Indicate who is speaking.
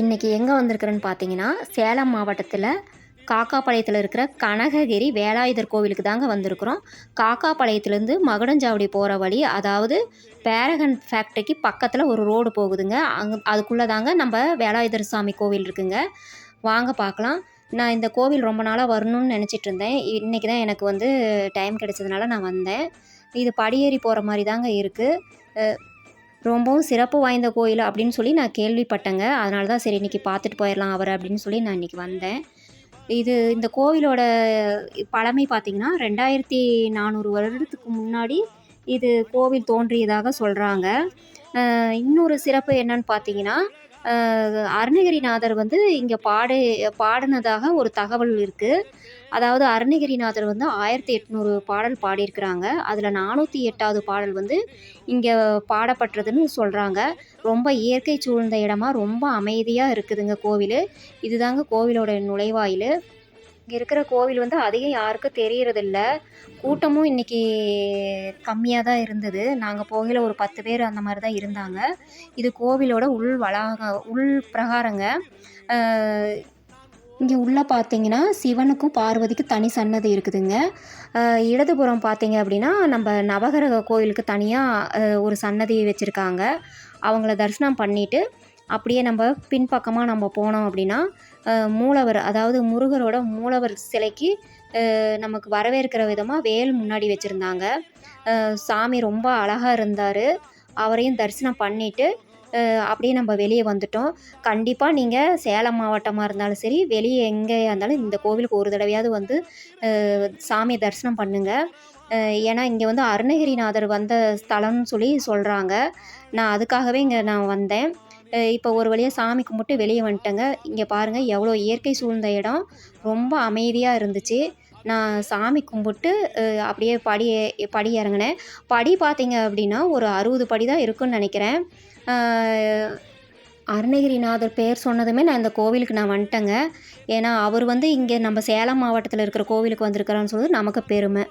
Speaker 1: இன்றைக்கி எங்கே வந்திருக்கிறேன்னு பார்த்தீங்கன்னா சேலம் மாவட்டத்தில் காக்காபாளையத்தில் இருக்கிற கனககிரி வேலாயுதர் கோவிலுக்கு தாங்க வந்திருக்கிறோம். காக்காபாளையத்துலேருந்து மகுடஞ்சாவடி போகிற வழி அதாவது பேரகன் ஃபேக்ட்ரிக்கு பக்கத்தில் ஒரு ரோடு போகுதுங்க. அங்கே அதுக்குள்ளே தாங்க நம்ம வேலாயுதர் சாமி கோவில் இருக்குங்க. வாங்க பார்க்கலாம் நான் இந்த கோவில் ரொம்ப நாளாக வரணும்னு நினச்சிட்டு இருந்தேன். இன்றைக்கி தான் எனக்கு வந்து டைம் கிடைச்சதுனால நான் வந்தேன். இது படியேறி போகிற மாதிரி தாங்க இருக்குது ரொம்பவும் சிறப்பு வாய்ந்த கோயில் அப்படின்னு சொல்லி நான் கேள்விப்பட்டேங்க. அதனால தான் சரி இன்றைக்கி பார்த்துட்டு போயிடலாம் அவர் அப்படின்னு சொல்லி நான் இன்றைக்கி வந்தேன். இது இந்த கோவிலோட பழமை பார்த்திங்கன்னா ரெண்டாயிரத்தி நானூறு வருடத்துக்கு முன்னாடி இது கோவில் தோன்றியதாக சொல்கிறாங்க இன்னொரு சிறப்பு என்னன்னு பார்த்தீங்கன்னா அருணகிரிநாதர் வந்து இங்கே பாடு பாடினதாக ஒரு தகவல் இருக்குது அதாவது அருணகிரிநாதர் வந்து ஆயிரத்தி எட்நூறு பாடல் பாடியிருக்கிறாங்க. அதில் நானூற்றி எட்டாவது பாடல் வந்து இங்கே பாடப்பட்டதுன்னு சொல்கிறாங்க ரொம்ப இயற்கை சூழ்ந்த இடமா ரொம்ப அமைதியாக இருக்குதுங்க கோவில். இதுதாங்க கோவிலோட நுழைவாயில். இங்கே இருக்கிற கோவில் வந்து அதிகம் யாருக்கும் தெரியறதில்ல. கூட்டமும் இன்றைக்கி கம்மியாக தான் இருந்தது. நாங்கள் போகையில் ஒரு பத்து பேர் அந்த மாதிரி தான் இருந்தாங்க. இது கோவிலோட உள் வளாக உள் பிரகாரங்க. இங்கே உள்ளே பார்த்தீங்கன்னா சிவனுக்கும் பார்வதிக்கும் தனி சன்னதி இருக்குதுங்க. இடதுபுறம் பார்த்தீங்க அப்படின்னா நம்ம நவகிரக கோயிலுக்கு தனியாக ஒரு சன்னதி வச்சுருக்காங்க. அவங்கள தரிசனம் பண்ணிவிட்டு அப்படியே நம்ம பின்பக்கமாக நம்ம போனோம் அப்படின்னா மூலவர் அதாவது முருகரோட மூலவர் சிலைக்கு நமக்கு வரவேற்கிற விதமாக வேல் முன்னாடி வச்சுருந்தாங்க. சாமி ரொம்ப அழகாக இருந்தார். அவரையும் தரிசனம் பண்ணிவிட்டு அப்படியே நம்ம வெளியே வந்துட்டோம். கண்டிப்பாக நீங்கள் சேலம் மாவட்டமாக இருந்தாலும் சரி வெளியே எங்கேயா இருந்தாலும் இந்த கோவிலுக்கு ஒரு தடவையாவது வந்து சாமியை தரிசனம் பண்ணுங்கள் ஏன்னா இங்கே வந்து அருணகிரிநாதர் வந்த ஸ்தலம்னு சொல்லி சொல்கிறாங்க நான் அதுக்காகவே இங்கே நான் வந்தேன். இப்போ ஒரு வழியாக சாமி கும்பிட்டு வெளியே வந்துட்டேங்க. இங்கே பாருங்கள் எவ்வளோ இயற்கை சூழ்ந்த இடம். ரொம்ப அமைதியாக இருந்துச்சு. நான் சாமி கும்பிட்டு அப்படியே படி படி இறங்கினேன். படி பார்த்தீங்க அப்படின்னா ஒரு அறுபது படி தான் இருக்குன்னு நினைக்கிறேன். அருணகிரிநாதர் பேர் சொன்னதுமே நான் இந்த கோவிலுக்கு நான் வந்துட்டேங்க. ஏன்னா அவர் வந்து இங்கே நம்ம சேலம் மாவட்டத்தில் இருக்கிற கோவிலுக்கு வந்திருக்கிறான்னு சொல்லுறது நமக்கு பெருமை.